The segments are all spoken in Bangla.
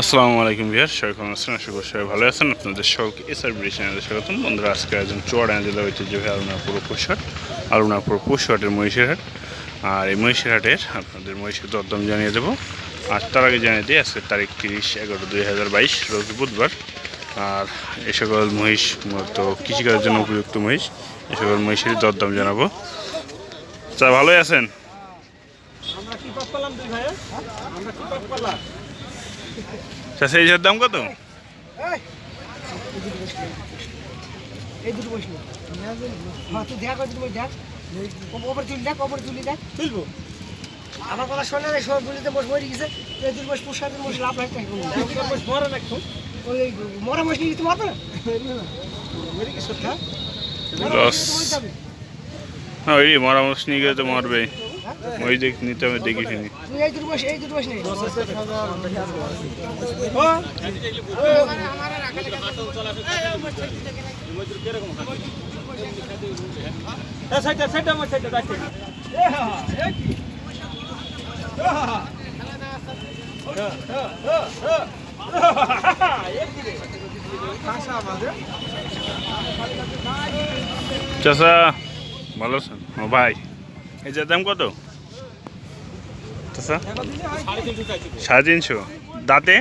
আসসালামু আলাইকুম বিহার সবাই কেমন আছেন? আশা করি সবাই ভালো আছেন। আপনাদের সকলকে এসআর ব্রিজ চ্যানেলে স্বাগতম। বন্ধুরা, আজকে একজন চুয়াডাঙ্গা জেলা ঐতিহ্যবাহী আলুনাপুর পৌষহাট আলুনাপুর পৌষহাটের মহিষের হাট আর এই মহিষের হাটের আপনাদের মহিষের দরদাম জানিয়ে দেবো। আর তার আগে জানিয়ে দিই আজকের তারিখ তিরিশ এগারো দুই হাজার বাইশ, রোজ বুধবার। আর এ সকল মহিষ মূলত কৃষিকাজের জন্য উপযুক্ত মহিষ। এ সকল মহিষের দরদাম জানাব। চা ভালোই আছেন? পেলাম দাম কত? এই দুটো বসল। হ্যাঁ তুই দেখ ওপর তুলি দেখ ওপর তুলি দেখ। তুলবো? আমার কথা শোনে না সব বুঝিতে বস গেছে। এই দুটো বস লাভ হয় তাই মরে না একটু ওই মরা বস নিয়ে না মেরে হ্যাঁ? ওই মরামস নিয়ে গেলে তো মারবে ওই দেখ নিতে হবে দেখি শুনি তুই এই দুটো বস এই দুটো বস নেই সাইডটা সাইডটা আমার সাইডটা দেখতে এ হা হা এ কি এ হা হা এ, এ, এ, এ। এ কি রে? খাসা আমাদের চাষা ভালো আছেন ও ভাই এই দাম কত? সাড়ে তিনশো। দাঁতে?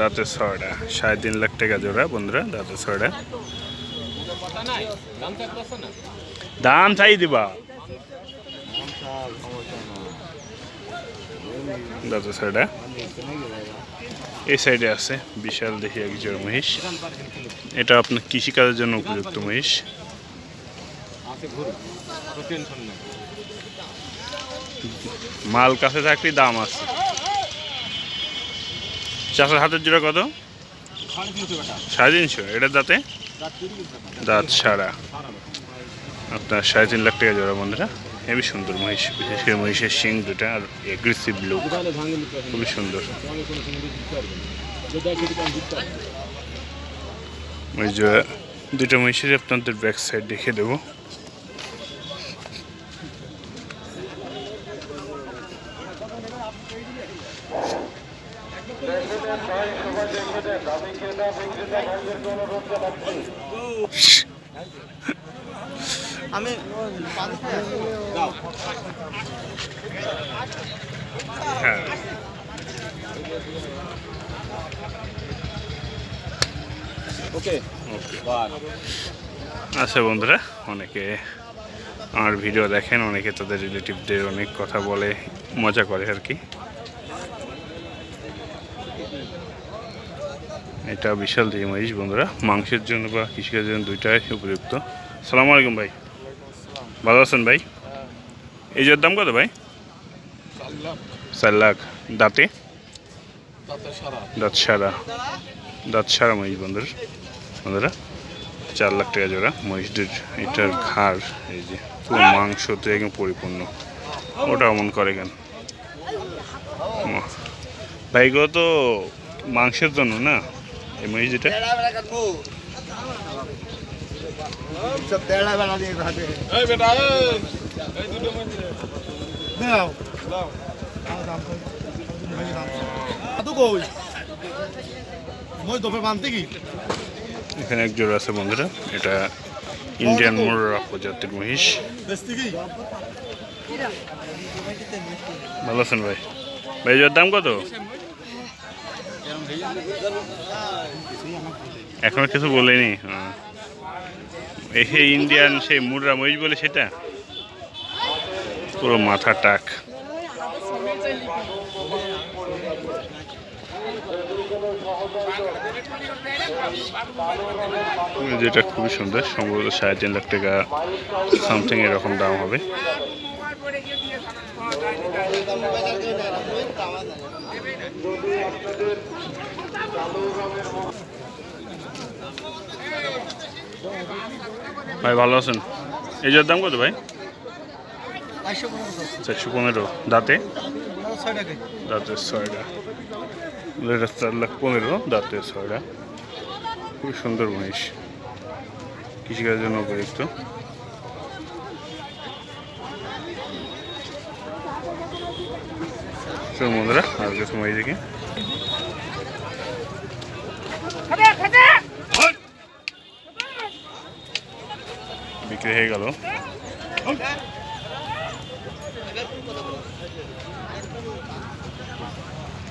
দাঁতে ছয়টা। সাড়ে তিন লাখ টাকা জোড়া, বন্ধুরা, দাঁতে ছয়টা। দাম চাই দিবা। দাঁতে ছয়টা। এই সাইডে আছে বিশাল দেখি এক জোড়া মহিষ। এটা আপনার কৃষিকাজের জন্য উপযুক্ত মহিষ। মাল কাছে থাকলে দাম আছে। চাষের হাতের জোড়া কত? সাড়ে তিনশো এটা দাঁতে? দাঁত সারা আপনার সাড়ে তিন লাখ টাকা জোড়া বন্ধুরা। হেবি সুন্দর মহিষ, বিশেষ মহিষের শিং দুটা আর এগ্রেসিভ লুক খুবই সুন্দর। ওই যে দুটো মহিষের আপনাদের ব্যাক সাইড দেখে দেবো। আমি হ্যাঁ ওকে ওকে আচ্ছা বন্ধুরা অনেকে আমার ভিডিও দেখেন অনেকে তাদের রিলেটিভদের অনেক কথা বলে মজা করে আর কি। এটা বিশাল দিয়ে মহিষ বন্ধুরা মাংসের জন্য বা কৃষিকাজের জন্য দুইটাই উপযুক্ত। সালাম আলাইকুম ভাই। ভালো আছেন ভাই? এই যে দাম কত ভাই? চার লাখ। দাঁতে? দাঁত সারা। দাঁত সারা। মহিষ বন্ধুরা। বন্ধুরা চার লাখ টাকা জোড়া মহিষদের এটার ঘাড় এই যে পুরো মাংসতে একদম পরিপূর্ণ। ওটা অমন করে কেন? ম- ভাই তো মাংসের জন্য না? এই মহিষ যেটা এখানে এক জোড়া আছে বন্ধুরা এটা ইন্ডিয়ান মোররা প্রজাতির মহিষ। ভালো আছেন ভাই? ভাই দাম কত? এখনও কিছু বলেনি। এই ইন্ডিয়ান সেই মুররা মহিষ বলে সেটা? পুরো মাথা টাক। যেটা খুবই সুন্দর, সম্ভবত সাড়ে তিন লাখ টাকা সামথিং এরকম দাম হবে। ভাই, ভালো আছেন? এই যার দাম কত ভাই? চারশো পনেরো। দাঁতে? দাঁতের ছয়টা। চার লাখ পনেরো দাঁতের ছয়টা। খুব সুন্দর মহিষ। কৃষিকাজের জন্য উপযুক্ত। চলুন বন্ধুরা আর কিছু মহিষ দেখি বিক্রি হয়ে গেল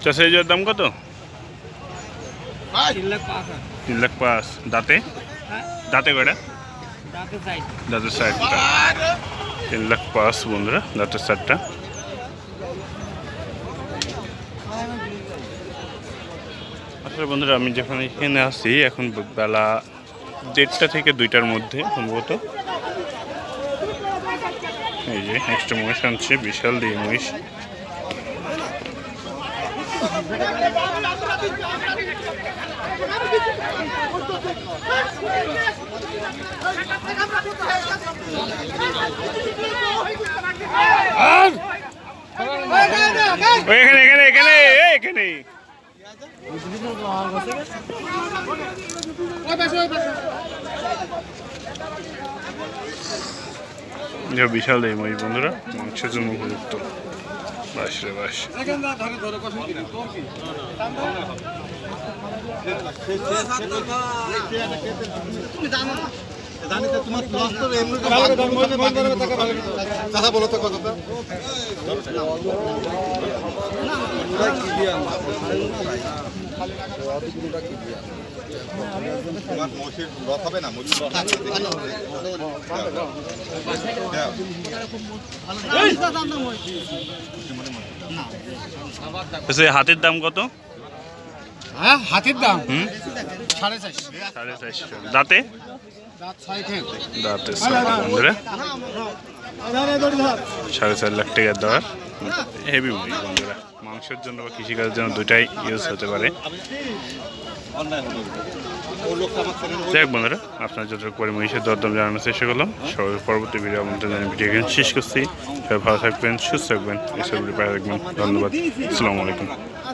চাষে এই যাওয়ার দাম কত তিন লাখ পাঁচ হাজার তিন লাখ পাঁচ দাঁতে হ্যাঁ দাঁতে কয়টা দাঁতে চাই দাঁতের সাইডটা তিন লাখ পাঁচ বন্ধুরা দাঁতের সাইডটা আসলে বন্ধুরা আমি যখন এখানে আসি এখন বেলা দেড়টা থেকে দুইটার মধ্যে সম্ভবত। এই যে একটা মহিষ আনছে বিশাল দিয়ে মহিষ। এখানে এখানে এখানে এখানে। বিশাল দেয় মহিষ বন্ধুরা মাংসের জন্য উপযুক্ত বাস রে বাস তো হাতের দাম কত? হ্যাঁ হাতির দাম। সাড়ে চারশো। সাড়ে চারশো। দাঁতে? দাঁত দাঁতে সাড়ে চার লাখ টাকার দেওয়ার হেভি মুড়ি বন্ধুরা। মাংসের জন্য বা কৃষিকাজের জন্য দুটাই ইউজ হতে পারে। যাই বন্ধুরা, আপনার যতটুকু পরে মহিষের দরদাম জানানোর চেষ্টা করলাম সবাই পরবর্তী ভিডিও আমাদের জানিয়ে ভিডিও শেষ করছি। সবাই ভালো থাকবেন, সুস্থ থাকবেন এসব পায়ে থাকবেন ধন্যবাদ। আসসালামু আলাইকুম।